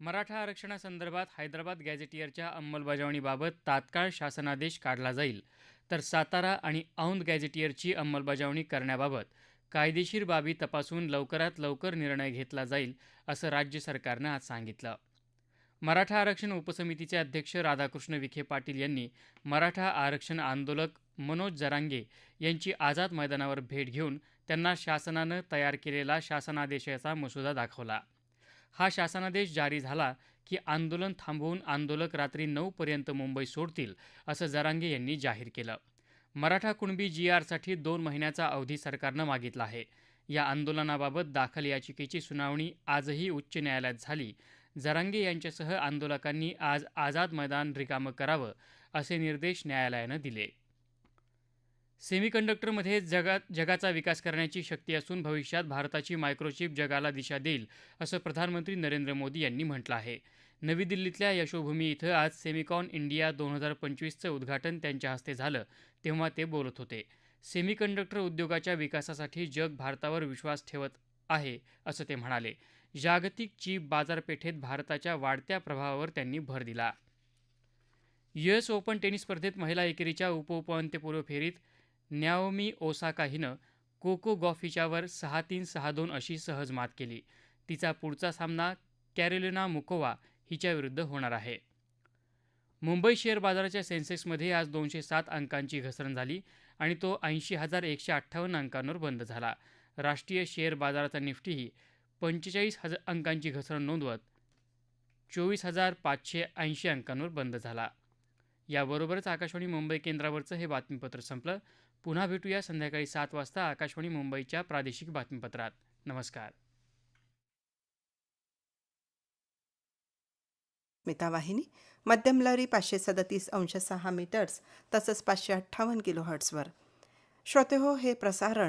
मराठा आरक्षणासंदर्भात हैदराबाद गॅझेटियरच्या अंमलबजावणीबाबत तात्काळ शासनादेश काढला जाईल. तर सातारा आणि औंध गॅझेटियरची अंमलबजावणी करण्याबाबत कायदेशीर बाबी तपासून लवकरात लवकर निर्णय घेतला जाईल असं राज्य सरकारनं आज सांगितलं. मराठा आरक्षण उपसमितीचे अध्यक्ष राधाकृष्ण विखे पाटील यांनी मराठा आरक्षण आंदोलक मनोज जरांगे यांची आझाद मैदानावर भेट घेऊन त्यांना शासनानं तयार केलेला शासनादेशाचा मसुदा दाखवला. हा शासनादेश जारी झाला की आंदोलन थांबवून आंदोलक रात्री नऊपर्यंत मुंबई सोडतील असं जरांगे यांनी जाहीर केलं. मराठा कुणबी जी आरसाठी दोन महिन्याचा अवधी सरकारनं मागितला आहे. या आंदोलनाबाबत दाखल याचिकेची सुनावणी आजही उच्च न्यायालयात झाली. जरांगे यांच्यासह आंदोलकांनी आज आझाद मैदान रिकामं करावं असे निर्देश न्यायालयानं दिले. सेमीकंडक्टरमध्ये जगात जगाचा विकास करण्याची शक्ती असून भविष्यात भारताची मायक्रोचिप जगाला दिशा देईल असं प्रधानमंत्री नरेंद्र मोदी यांनी म्हटलं आहे. नवी दिल्लीतल्या यशोभूमी इथं आज सेमिकॉन इंडिया दोन हजार पंचवीसचं उद्घाटन त्यांच्या हस्ते झालं तेव्हा ते बोलत होते. सेमीकंडक्टर उद्योगाच्या विकासासाठी जग भारतावर विश्वास ठेवत आहे असं ते म्हणाले. जागतिक चीप बाजारपेठेत भारताच्या वाढत्या प्रभावावर त्यांनी भर दिला. युएस ओपन टेनिस स्पर्धेत महिला एकेरीच्या उपउपांत्यपूर्व फेरीत न्याओमी ओसाका हिनं कोको गॉफ हिच्यावर सहा तीन सहा दोन अशी सहज मात केली. तिचा पुढचा सामना कॅरोलिना मुकोवा हिच्याविरुद्ध होणार आहे. मुंबई शेअर बाजाराच्या सेन्सेक्समध्ये आज दोनशे सात अंकांची घसरण झाली आणि तो ऐंशी हजार एकशे अठ्ठावन्न अंकांवर बंद झाला. राष्ट्रीय शेअर बाजाराचा निफ्टीही पंचेचाळीस हजार अंकांची घसरण नोंदवत चोवीस हजार पाचशे ऐंशी अंकांवर बंद झाला. याबरोबरच आकाशवाणी मुंबई केंद्रावरचं हे बातमीपत्र संपलं. पुन्हा भेटूया संध्याकाळी सात वाजता आकाशवाणी मुंबईच्या प्रादेशिक बातमीपत्रात. नमस्कार. मितावाहिनी मध्यम लहरी पाचशे सदतीस अंश सहा मीटर्स तसंच पाचशे अठ्ठावन्न किलो हर्ट्सवर श्रोते हो, हे प्रसारण